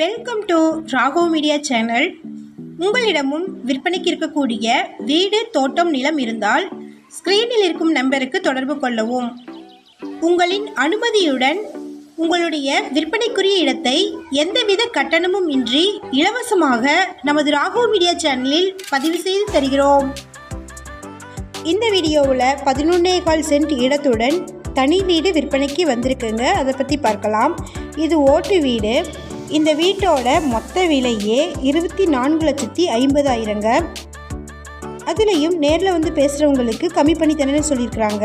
Welcome to Rago media channel உங்களிடமும் விற்பனைக்கு இருக்கக்கூடிய வீடு தோட்டம் நிலம் இருந்தால் ஸ்க்ரீனில் இருக்கும் நம்பருக்கு தொடர்பு கொள்ளவும். உங்களின் அனுமதியுடன் உங்களுடைய விற்பனைக்குரிய இடத்தை எந்தவித கட்டணமும் இன்றி இலவசமாக நமது ராகோ மீடியா சேனலில் பதிவு செய்து தருகிறோம். இந்த வீடியோவில் பதினொன்னே கால் சென்ட் இடத்துடன் தனி வீடு விற்பனைக்கு வந்திருக்குங்க. அதை பற்றி பார்க்கலாம். இது ஓட்டு வீடு. இந்த வீட்டோட மொத்த விலையே இருபத்தி நான்கு லட்சத்தி ஐம்பதாயிரங்க. அதுலேயும் நேரில் வந்து பேசுகிறவங்களுக்கு கம்மி பண்ணி தானே சொல்லியிருக்கிறாங்க.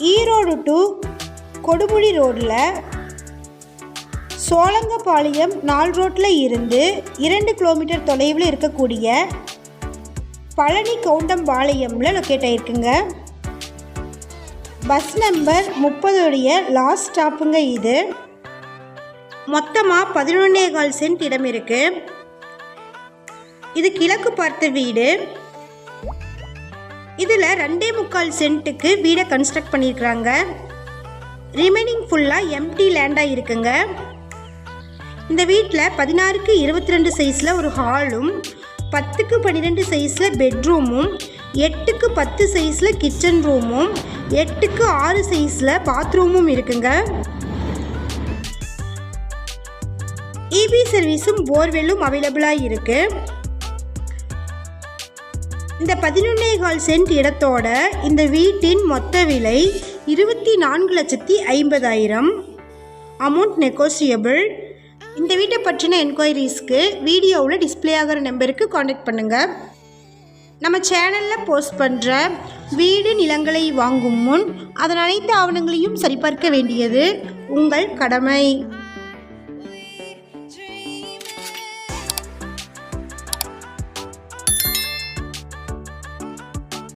ஈரோடு டு கொடுமுடி ரோட்டில் சோழங்கபாளையம் நால் ரோட்டில் இருந்து இரண்டு கிலோமீட்டர் தொலைவில் இருக்கக்கூடிய பழனி கவுண்டம்பாளையமில் லொக்கேட் ஆகிருக்குங்க பஸ் நம்பர் முப்பதுடைய லாஸ்ட் ஸ்டாப்புங்க இது. மொத்தமாக பதினொன்னே கால் சென்ட் இடம் இருக்குது இது கிழக்கு பார்த்த வீடு. இதில் ரெண்டே முக்கால் சென்ட்டுக்கு வீடை கன்ஸ்ட்ரக்ட் பண்ணியிருக்கிறாங்க. ரிமைனிங் ஃபுல்லாக எம்டி லேண்டாக இருக்குங்க. இந்த வீட்டில் பதினாறுக்கு இருபத்தி ரெண்டு சைஸில் ஒரு ஹாலும் பத்துக்கு பன்னிரெண்டு சைஸில் பெட்ரூமும் எட்டுக்கு பத்து சைஸில் கிச்சன் ரூமும் எட்டுக்கு ஆறு சைஸில் பாத்ரூமும் இருக்குங்க. இபி சர்வீஸும் போர்வெல்லும் அவைலபிளாக இருக்குது இந்த பதினொன்னே கால் சென்ட் இடத்தோட இந்த வீட்டின் மொத்த விலை இருபத்தி நான்கு லட்சத்தி ஐம்பதாயிரம். அமௌண்ட் நெகோசியபிள் இந்த வீட்டை பற்றின என்கொயரிஸ்க்கு வீடியோவில் டிஸ்ப்ளே ஆகிற நம்பருக்கு காண்டாக்ட் பண்ணுங்கள் நம்ம சேனலில் போஸ்ட் பண்ணுற வீடு நிலங்களை வாங்கும் முன் அதன் அனைத்து ஆவணங்களையும் சரிபார்க்க வேண்டியது உங்கள் கடமை.